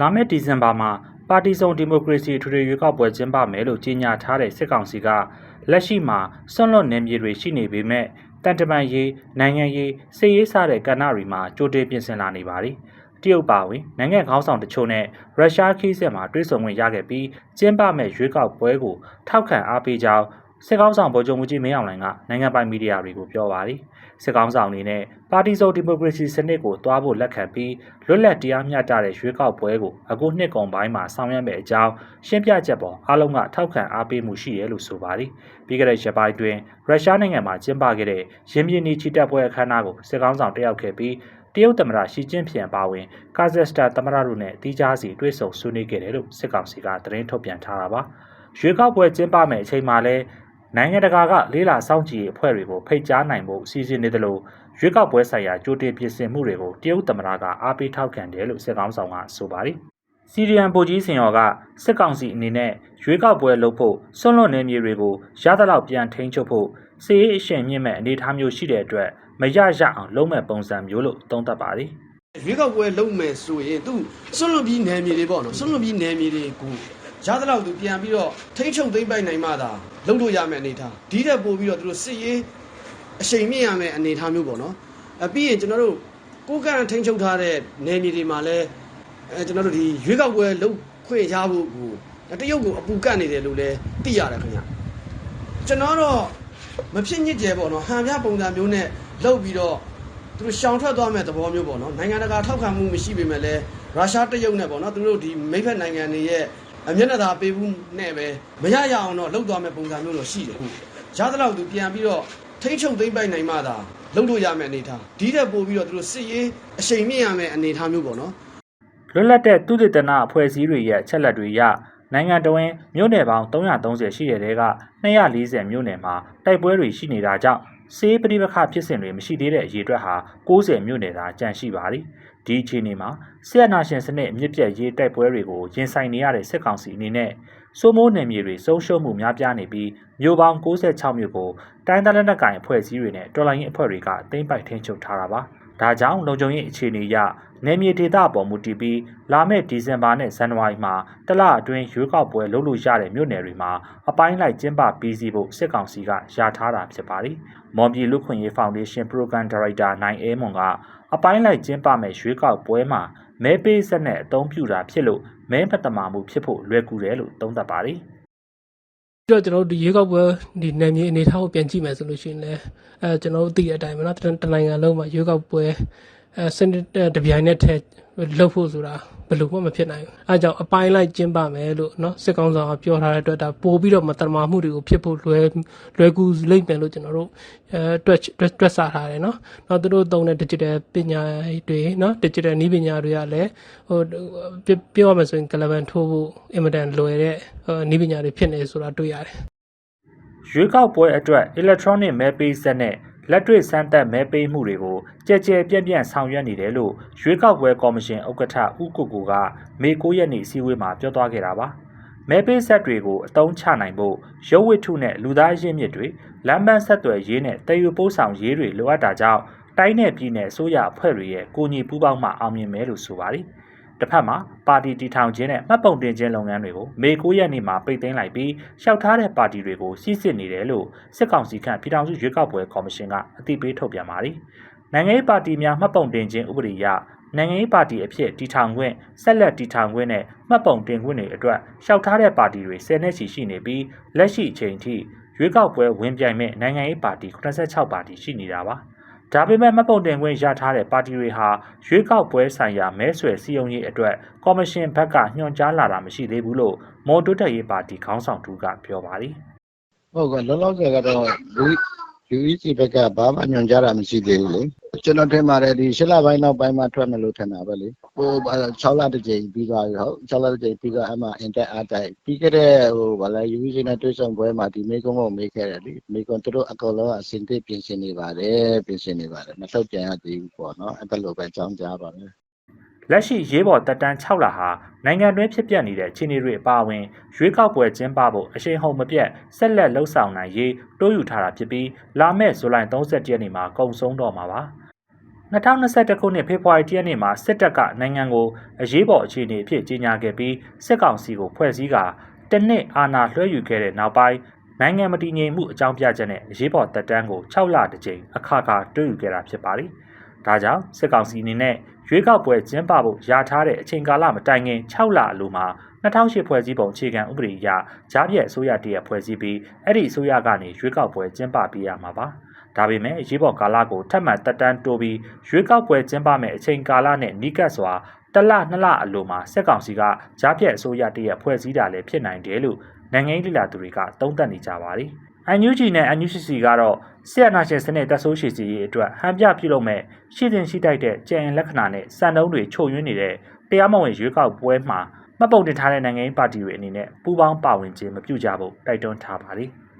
လာမယ့်ဒီဇင်ဘာမှာပါတီစုံဒီမိုကရေစီထွေထွေရွေးကောက်ပွဲကျင်းပမယ်လို့ကြေညာထားတဲ့စစ်ကောင်စီကလက်ရှိမှာဆွန့်လွတ်နေမြေတွေရှိနေပေမဲ့တန်တမန်ရေးနိုင်ငံရေးစစ်ရေးစတဲ့ကဏ္ဍတွေမှာကြိုတင်ပြင်ဆင်လာနေပါသည်တရုတ်ပါဝင်နိုင်ငံခေါင်းဆောင်တချို့နဲ့ရုရှားခီးစစ်မှာတွဲဆုံဝင်ရခဲ့ပြီးကျင်းပမဲ့ရွေးကောက်ပွဲကိုထောက်ခံအားပေးကြောင်း စစ်ကောင်းဆောင်ဗိုလ်ချုပ်မှုကြီးမင်းအောင်လှိုင်ကနိုင်ငံပိုင်မီဒီယာတွေကိုပြောပါသည်စစ်ကောင်းဆောင်အနေနဲ့ပါတီစုံဒီမိုကရေစီစနစ်ကိုတွားဖို့လက်ခံပြီးလွတ်လပ်တရားမျှတတဲ့ရွေးကောက်ပွဲကိုအခုနှစ်ကုန်ပိုင်းမှာဆောင်ရွက်မယ့်အကြောင်းရှင်းပြချက်ပေါ်အားလုံးကထောက်ခံအားပေးမှုရှိတယ်လို့ဆိုပါသည်ပြီးခဲ့တဲ့ရက်ပိုင်းတွင်ရုရှားနိုင်ငံမှာကျင်းပခဲ့တဲ့ရင်းမြစ်နီချီတက်ပွဲအခမ်းအနားကိုစစ်ကောင်းဆောင်တက်ရောက်ခဲ့ပြီးတရုတ်သမ္မတရှီကျင်းဖျင်ပါဝင်ကာဇက်စတန်သမ္မတတို့နဲ့တီးခြားစီတွေ့ဆုံဆွေးနွေးခဲ့တယ်လို့စစ်ကောင်စီကသတင်းထုတ်ပြန်ထားတာပါရွေးကောက်ပွဲကျင်းပမယ့်အချိန်မှာလဲ နိုင်ငံတကာကလေးလာစောင့်ကြည့်ရေးအဖွဲ့တွေကိုဖိတ်ကြားနိုင်ဖို့စီစဉ်နေတယ်လို့ရွေးကောက်ပွဲဆိုင်ရာကြိုတင်ပြင်ဆင်မှုတွေကိုတရုတ်သမ္မတကအားပေးထောက်ခံတယ်လို့စစ်ကောင်ဆောင်ကဆိုပါတယ်စီရီယန်ဗိုလ်ကြီးစင်ရော်ကစစ်ကောင်စီအနေနဲ့ရွေးကောက်ပွဲလုပ်ဖို့ဆွန့်လွတ်နေမြေတွေကိုရသလောက်ပြန်ထိန်းချုပ်ဖို့စီရေးအရှင်မြင့်မဲ့အနေအထားမျိုးရှိတဲ့အတွက်မရရအောင်လုံးမဲ့ပုံစံမျိုးလို့သုံးသပ်ပါတယ်ရွေးကောက်ပွဲလုပ်မယ်ဆိုရင်သူဆွလွန်ပြီးနယ်မြေတွေပေါ့နော်ဆွလွန်ပြီးနယ်မြေတွေကို ရသလောက်သူပြန်ပြီးတော့ထိန်းချုပ်သိမ်းပိုက်နိုင်မှသာလုပ်လို့ရမယ်အနေထားဒီတက်ပို့ပြီးတော့သူတို့စစ်ရေးအချိန်မြင့်ရမယ်အနေထားမျိုးပေါ့နော်အပြီးရင်ကျွန်တော်တို့ကိုယ်ကံထိန်းချုပ်ထားတဲ့နယ်မြေတွေမှာလည်းအဲကျွန်တော်တို့ဒီရွေးကောက်ပွဲလုပ်ခွင့်ရဖို့ကိုတရုတ်ကိုအပူကတ်နေတယ်လို့လည်းသိရတယ်ခင်ဗျကျွန်တော်တော့မဖြစ်ညစ်ကြဲပေါ့နော်ဟန်ပြပုံစံမျိုးနဲ့လုပ်ပြီးတော့သူတို့ရှောင်ထွက်သွားမဲ့သဘောမျိုးပေါ့နော်နိုင်ငံတကာထောက်ခံမှုမရှိပေမဲ့လည်းရုရှားတရုတ်နဲ့ပေါ့နော်သူတို့ဒီမိတ်ဖက်နိုင်ငံတွေရဲ့ အမျက်နှာသာပေးမှုနဲ့ပဲမရရအောင်တော့လှုပ်သွားမဲ့ပုံစံမျိုးတော့ရှိတယ်ရသလောက်သူပြန်ပြီးတော့ထိမ့်ချုပ်သိမ့်ပိုက်နိုင်မှသာလှုပ်လို့ရမယ့်အနေထားဒီတက်ပို့ပြီးတော့သူတို့စစ်ရေးအချိန်မြင့်ရမယ့်အနေထားမျိုးပေါ့နော်လွတ်လပ်တဲ့သုတေသနအဖွဲ့အစည်းတွေရဲ့အချက်လက်တွေအရနိုင်ငံတော်ဝင်မြို့နယ်ပေါင်း330ရှိတဲ့တဲက240မြို့နယ်မှာတိုက်ပွဲတွေရှိနေတာကြောင့်စေးပဋိပက္ခဖြစ်စဉ်တွေမရှိသေးတဲ့အရေးအတွက်ဟာ60မြို့နယ်သာကျန်ရှိပါသည် ဒီအခြေအနေမှာဆီယနာရှင်စနစ်အမြင့်ပြတ်ရေးတိုက်ပွဲတွေကိုရင်ဆိုင်နေရတဲ့စစ်ကောင်စီအနေနဲ့စိုးမိုးနယ်မြေတွေဆုံးရှုံးမှုများပြားနေပြီးမြို့ပေါင်း66မြို့ကိုတိုင်းသားလက်နက်ကိုင်အဖွဲ့အစည်းတွေနဲ့တော်လိုင်းရေးအဖွဲ့တွေကသိမ်းပိုက်ထိန်းချုပ်ထားတာပါ ဒါကြောင့်လုံခြုံရေးအခြေအနေအရနယ်မြေဒေသအပေါ်မူတည်ပြီးလာမယ့်ဒီဇင်ဘာနဲ့ဇန်နဝါရီမှာတလအတွင်းရွေးကောက်ပွဲလုပ်လို့ရတဲ့မြို့နယ်တွေမှာအပိုင်းလိုက်ကျင်းပပြီးစီးဖို့စစ်ကောင်စီကယာထားတာဖြစ်ပါတယ်။မွန်ပြည်လူ့ခွင့်ရေးဖောင်ဒေးရှင်းပရိုဂရမ်ဒါရိုက်တာနိုင်အဲမွန်ကအပိုင်းလိုက်ကျင်းပမဲ့ရွေးကောက်ပွဲမှာမဲပေးဆက်နဲ့အသုံးပြုတာဖြစ်လို့မဲမတမာမှုဖြစ်ဖို့လွယ်ကူတယ်လို့သုံးသပ်ပါတယ်။ ပြီးတော့ကျွန်တော်တို့ဒီရွေးကောက်ပွဲဒီနယ်မြေအနေထားကိုပြန်ကြည့်မယ်ဆိုလို့ရှိရင်လည်းအဲကျွန်တော်တို့သိတဲ့အတိုင်းပဲเนาะတနိုင်ငံလုံးမှာရွေးကောက်ပွဲအဲစနစ်တပြိုင်နက်တည်းလှုပ်ဖို့ဆိုတာဘ ယ်လိုမှမဖြစ်နိုင်ဘူးအဲကြောင့်အပိုင်းလိုက်ကျင်းပမယ်လို့နော်စစ်ကောင်ဆောင်ကပြောထားတဲ့အတွက်ဒါပို့ပြီးတော့မတမာမှုတွေကိုဖြစ်ဖို့လွယ်လွယ်ကူလိမ့်မယ်လို့ကျွန်တော်တို့အဲတွက်တွက်ဆထားတယ်နော်နောက်သူတို့သုံးတဲ့ digital ပညာတွေနော် digital နည်းပညာတွေကလည်းဟိုပြောရမယ်ဆိုရင် relevant ထိုးဖို့အင်မတန်လွယ်တဲ့နည်းပညာတွေဖြစ်နေဆိုတာတွေ့ရတယ်ရွေးကောက်ပွဲအတွက် electronic မဲပေးစက်နဲ့ လက်တွေ့စမ်းသပ်မဲပေးမှုတွေကိုကြဲကြဲပြန့်ပြန့်ဆောင်ရွက်နေတယ်လို့ရွေးကောက်ပွဲကော်မရှင်ဥက္ကဋ္ဌဦးကိုကိုကမေ9ရက်နေ့အစည်းအဝေးမှာပြောသွားခဲ့တာပါမဲပေးဆက်တွေကိုအသုံးချနိုင်ဖို့ရုပ်ဝတ္ထုနဲ့လူသားရင်းမြစ်တွေလမ်းပန်းဆက်သွယ်ရေးနဲ့တည်ယူပို့ဆောင်ရေးတွေလိုအပ်တာကြောင့်တိုင်းနယ်ပြည်နယ်အစိုးရအဖွဲ့တွေရဲ့ကိုညီပူးပေါင်းမှအောင်မြင်မယ်လို့ဆိုပါတယ် တစ်ဖက်မှာပါတီတီထောင်ခြင်းနဲ့မှတ်ပုံတင်ခြင်းလုပ်ငန်းတွေကိုမေ9ရက်နေ့မှာပိတ်သိမ်းလိုက်ပြီးရှောက်ထားတဲ့ပါတီတွေကိုစီးစစ်နေတယ်လို့စစ်ကောင်စီခန့်ပြည်ထောင်စုရွေးကောက်ပွဲကော်မရှင်ကအသိပေးထုတ်ပြန်ပါတယ်။နိုင်ငံရေးပါတီများမှတ်ပုံတင်ခြင်းဥပဒေအရနိုင်ငံရေးပါတီအဖြစ်တီထောင်ခွင့်ဆက်လက်တီထောင်ခွင့်နဲ့မှတ်ပုံတင်ခွင့်တွေအတွက်ရှောက်ထားတဲ့ပါတီတွေ10နှစ်ရှိရှိနေပြီးလက်ရှိအချိန်ထိရွေးကောက်ပွဲဝင်ပြိုင်မဲ့နိုင်ငံရေးပါတီ86ပါတီရှိနေတာပါ။ ဒါပေမဲ့မှတ်ပုံတင်ခွင့်ရထားတဲ့ပါတီတွေဟာရွေးကောက်ပွဲဆိုင်ရာမဲဆွယ်စည်းရုံးရေးအတွက်ကော်မရှင်ဘက်ကညွှန်ကြားလာတာမရှိသေးဘူးလို့မော်တိုတက်ရေးပါတီခေါင်းဆောင်တူကပြောပါတယ်ဟုတ်ကဲ့လောလောဆယ်ကတော့လူ UEC ဘက်ကဘာမှညွှန်ကြားတာမရှိသေးဘူးလေကျွန်တော်ထင်ပါတယ်ဒီ၈လပိုင်းနောက်ပိုင်းမှာထွက်မယ်လို့ထင်တာပဲလေဟို6လတစ်ကြိမ်ပြီးသွားပြီဟုတ်6လတစ်ကြိမ်ပြီးတော့အမှအင်တက်အားတိုက်ပြီးခဲ့တဲ့ဟိုဗာလဲ UEC နဲ့တွေ့ဆုံပွဲမှာဒီမေကုန်းကိုမေးခဲ့တယ်လေမေကုန်းသူတို့အကောင်လုံးအစင်သစ်ပြင်ဆင်နေပါတယ်ပြင်ဆင်နေပါတယ်မထုတ်ပြန်ရသေးဘူးပေါ့နော်အဲ့ဒါလိုပဲအကြောင်းကြားပါတယ် လက်ရှိရေးပေါ်တက်တန်း6လဟာနိုင်ငံတွင်းဖြစ်ပျက်နေတဲ့အခြေအနေတွေအပါအဝင်ရွေးကောက်ပွဲကျင်းပဖို့အရှိန်ဟုန်မပြတ်ဆက်လက်လှုပ်ဆောင်နိုင်ရေးတိုးယူထားတာဖြစ်ပြီးလာမယ့်ဇူလိုင်31ရက်နေ့မှာကုန်ဆုံးတော့မှာပါ2021ခုနှစ်ဖေဖော်ဝါရီလရက်နေ့မှာစစ်တပ်ကနိုင်ငံကိုအရေးပေါ်အခြေအနေအဖြစ်ကြေညာခဲ့ပြီးစစ်ကောင်စီကိုဖွဲ့စည်းကာတနစ်အာဏာလွှဲယူခဲ့တဲ့နောက်ပိုင်းနိုင်ငံမတည်ငြိမ်မှုအကြောင်းပြချက်နဲ့အရေးပေါ်တပ်တန်းကို6လတစ်ကြိမ်အခါခါတွဲယူခဲ့တာဖြစ်ပါတယ်။ဒါကြောင့်စစ်ကောင်စီအနေနဲ့ ရွေးကောက်ပွဲကျင်းပဖို့ယာထားတဲ့အချိန်ကာလမတိုင်ခင်6လအလိုမှာ2008ဖွဲ့စည်းပုံအခြေခံဥပဒေအရကြားပြည့်အစိုးရတရက်ဖွဲ့စည်းပြီးအဲ့ဒီအစိုးရကနေရွေးကောက်ပွဲကျင်းပပေးရမှာပါ။ဒါပေမဲ့ရေးပေါ်ကာလကိုထပ်မံတက်တန်းတိုးပြီးရွေးကောက်ပွဲကျင်းပမဲ့အချိန်ကာလနဲ့နီးကပ်စွာတစ်လနှစ်လအလိုမှာစစ်ကောင်စီကကြားပြည့်အစိုးရတရက်ဖွဲ့စည်းတာလည်းဖြစ်နိုင်တယ်လို့နိုင်ငံရေးလှလာသူတွေကသုံးသပ်နေကြပါတယ်။ NUG နဲ့ NUCC ကတော့ဆီယနာရှင်စနစ်တက်ဆိုးရှိစီရေးအတွက်ဟန်ပြပြုလုပ်မဲ့ရှိတင်ရှိတိုက်တဲ့ကြံရင်လက္ခဏာနဲ့စံနှုန်းတွေချုပ်ယွင်းနေတဲ့တရားမဝင်ရွေးကောက်ပွဲမှာမှတ်ပုံတင်ထားတဲ့နိုင်ငံရေးပါတီတွေအနေနဲ့ပူးပေါင်းပါဝင်ခြင်းမပြုကြဖို့တိုက်တွန်းထားပါတယ်။